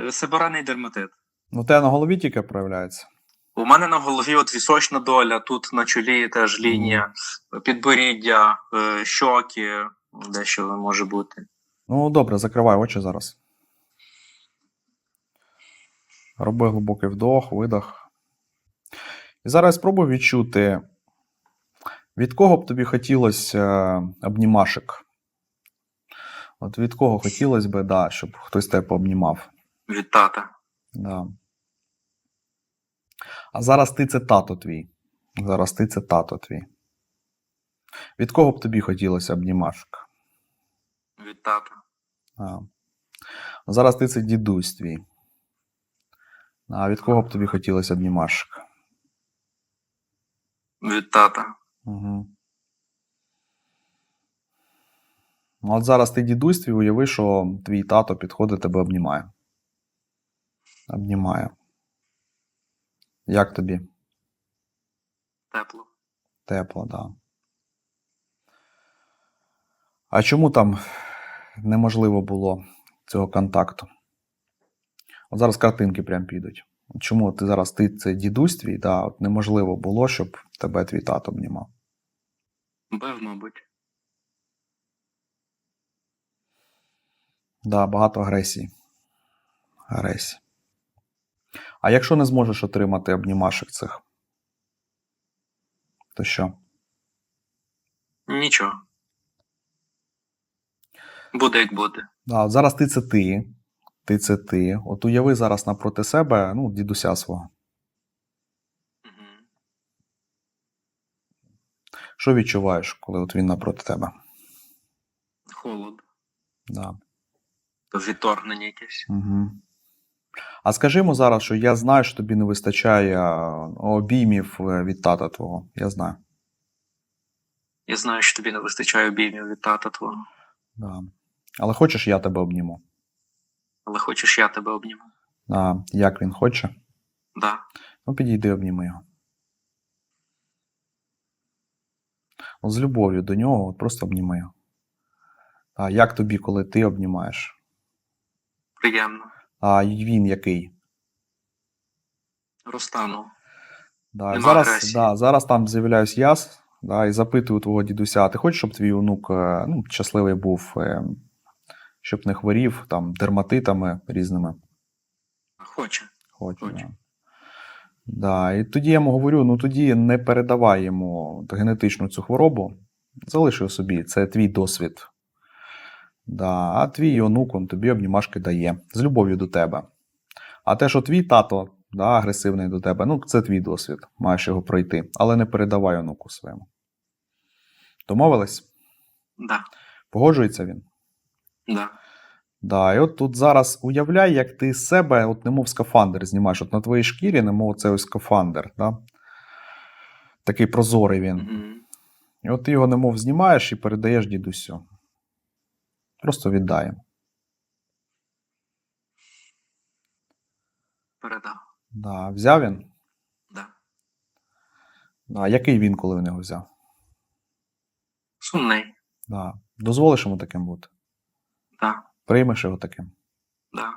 Е, дерматит. Ну, у тебе на голові тільки проявляється. У мене на голові от вісочна доля, тут на чолі теж лінія, підборіддя, е, щоки, дещо може бути. Ну, добре, закривай очі зараз. Роби глибокий вдох, видох. І зараз спробуй відчути, від кого б тобі хотілося е, обнімашек. От від кого хотілося б, да, щоб хтось тебе пообнімав. Від тата. Да. А зараз ти це тато твій. Зараз ти це тато твій. Від кого б тобі хотілося обнімашек? Від тата. А. Зараз ти це дідусь твій. А від кого б тобі хотілося обнімашек? Від тата. Угу. Ну, от зараз ти дідусь твій, уяви, що твій тато підходить тебе обнімає. Обнімає. Як тобі? Тепло. Тепло, так. Да. А чому там неможливо було цього контакту? От зараз картинки прям підуть. Чому ти зараз ти це дідусь твій, да, от неможливо було, щоб тебе твій тато обнімав. Бив, мабуть. Да, багато агресії. Агресії. А якщо не зможеш отримати обнімашек цих, то що? Нічого. Буде як буде. От зараз ти це ти. Ти це ти. От уяви зараз напроти себе, ну, дідуся свого. Угу. Що відчуваєш, коли от він напроти тебе? Холод. Да. То відторгнення якесь. Угу. А скажи йому зараз, що я знаю, що тобі не вистачає обіймів е, від тата твого. Я знаю. Я знаю, що тобі не вистачає обіймів від тата твого, Да. Але хочеш, я тебе обніму? але хочеш я тебе обніму. А, як він хоче? Да. Ну, підійди, обніми його. От з любов'ю до нього, от просто обніми його. А як тобі, коли ти обнімаєш? Приємно. А він який? Розтану. Да, Нема зараз, агресії. да, зараз там з'являюсь я да, і запитую твого дідуся, ти хочеш, щоб твій онук е, ну, щасливий був, е, щоб не хворів там, дерматитами різними? Хоче. Хочу. Да. Да. І тоді я йому говорю: ну тоді не передавай йому генетичну цю хворобу, залиши собі, це твій досвід. Да. А твій онук он тобі обнімашки дає з любов'ю до тебе. А те, що твій тато да, агресивний до тебе, ну це твій досвід, маєш його пройти, але не передавай онуку своєму. Домовились? Да. Погоджується він? Да. Да, і от тут зараз уявляй, як ти з себе, от немов скафандр знімаєш. От на твоїй шкірі, немов це ось скафандр. Да? Такий прозорий він. Угу. І от ти його немов знімаєш і передаєш дідусю. Просто віддай. йому. Передав. Да, взяв він? Да. Да, який він, коли в нього взяв? Сумний. Да. Дозволиш йому таким бути? Да. Приймеш його таким. Да.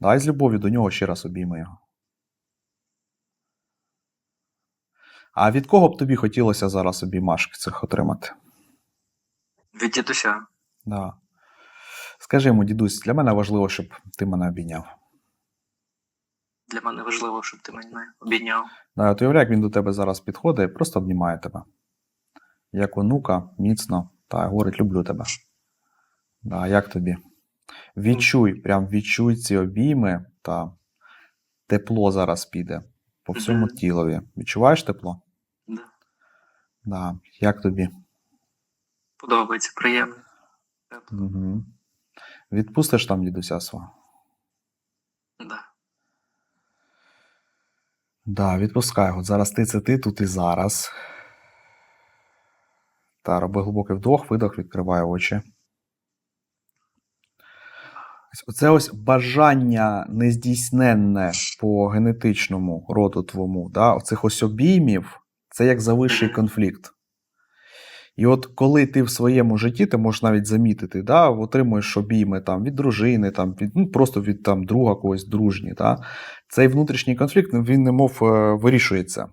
Дай з любов'ю до нього ще раз обійми його. А від кого б тобі хотілося зараз обіймашки цих отримати? Від дідуся. Да. Скажи йому, дідусь, для мене важливо, щоб ти мене обійняв. Для мене важливо, щоб ти мене обійняв. Да, от уявляй, як він до тебе зараз підходить і просто обнімає тебе. Як онука, міцно, та говорить, люблю тебе. Да, як тобі? Відчуй, прям відчуй ці обійми, та тепло зараз піде по всьому Мгм. тілові. Відчуваєш тепло? Да. Да. Як тобі? Подобається, приємно. Угу. Відпустиш там дідуся свого? Да. Да, відпускай. От зараз ти це ти, тут і зараз. Та, роби глибокий вдох, видох, відкривай очі. Оце ось бажання нездійсненне по генетичному роду твому, да? оцих ось обіймів, це як завищий конфлікт. І от коли ти в своєму житті, ти можеш навіть замітити, да, отримуєш обійми там, від дружини, там, від, ну, просто від там, друга когось дружні, да, цей внутрішній конфлікт він немов е, вирішується.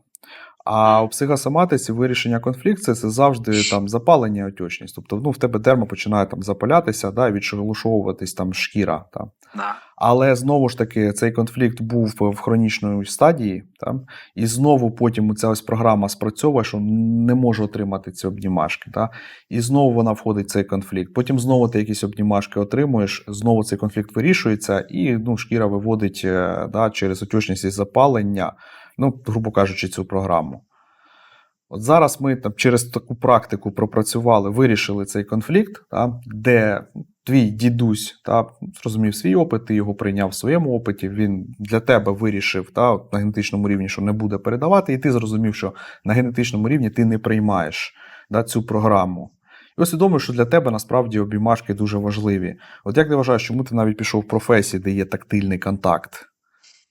А у психосоматиці вирішення конфлікту це завжди там запалення отечність. Тобто ну, в тебе дерма починає там запалятися, да, відшелушовуватись там шкіра. Да. Але знову ж таки, цей конфлікт був в хронічної стадії, там, і знову потім ця ось програма спрацьовує, що не може отримати ці обнімашки. Та, і знову вона входить в цей конфлікт. Потім знову ти якісь обнімашки отримуєш, знову цей конфлікт вирішується, і ну, шкіра виводить е, да, через отечність і запалення, ну, грубо кажучи, цю програму. От зараз ми там через таку практику пропрацювали, вирішили цей конфлікт, та, де твій дідусь та, зрозумів свій опит, ти його прийняв в своєму опиті, він для тебе вирішив та, от на генетичному рівні, що не буде передавати, і ти зрозумів, що на генетичному рівні ти не приймаєш да, цю програму. І усвідомив, що для тебе насправді обіймашки дуже важливі. От як ти вважаєш, чому ти навіть пішов в професії, де є тактильний контакт?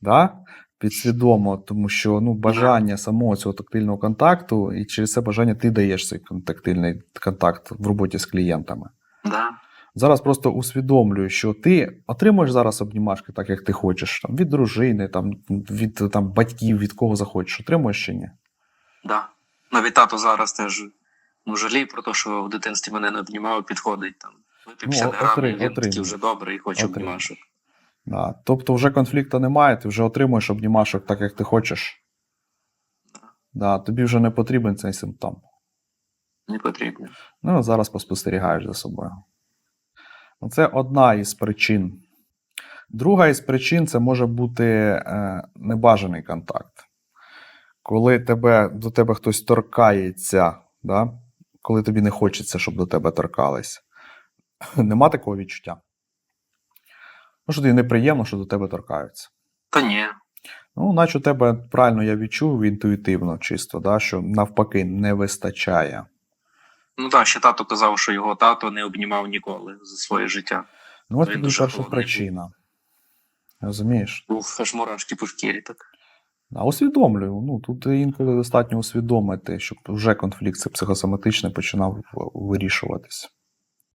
Да? Підсвідомо, тому що ну, бажання самого цього тактильного контакту, і через це бажання ти даєш цей тактильний контакт в роботі з клієнтами. Да. Зараз просто усвідомлюю, що ти отримуєш зараз обнімашки так, як ти хочеш, там, від дружини, там, від там, батьків, від кого захочеш, отримуєш чи ні? Да. Навіть тато зараз теж ну, жаліє про те, що в дитинстві мене не обнімав, підходить там. Випив Ну, 50 отри- він такий вже добрий і хоче Отримує. обнімашок. Да. Тобто вже конфлікту немає, ти вже отримуєш обнімашок так, як ти хочеш. Да, тобі вже не потрібен цей симптом. Не потрібно. Ну, зараз поспостерігаєш за собою. Це одна із причин. Друга із причин це може бути е, небажаний контакт. Коли тебе, до тебе хтось торкається, да? коли тобі не хочеться, щоб до тебе торкались. Нема такого відчуття. Ну, що тобі неприємно, що до тебе торкаються. Та ні. Ну, наче у тебе правильно я відчув інтуїтивно, чисто, да? що навпаки не вистачає. Ну так, ще тато казав, що його тато не обнімав ніколи за своє життя. Ну, от дуже перша причина. Розумієш? Був аж мурашки по шкірі так. А усвідомлюю. Ну, тут інколи достатньо усвідомити, щоб вже конфлікт це психосоматичний починав вирішуватись.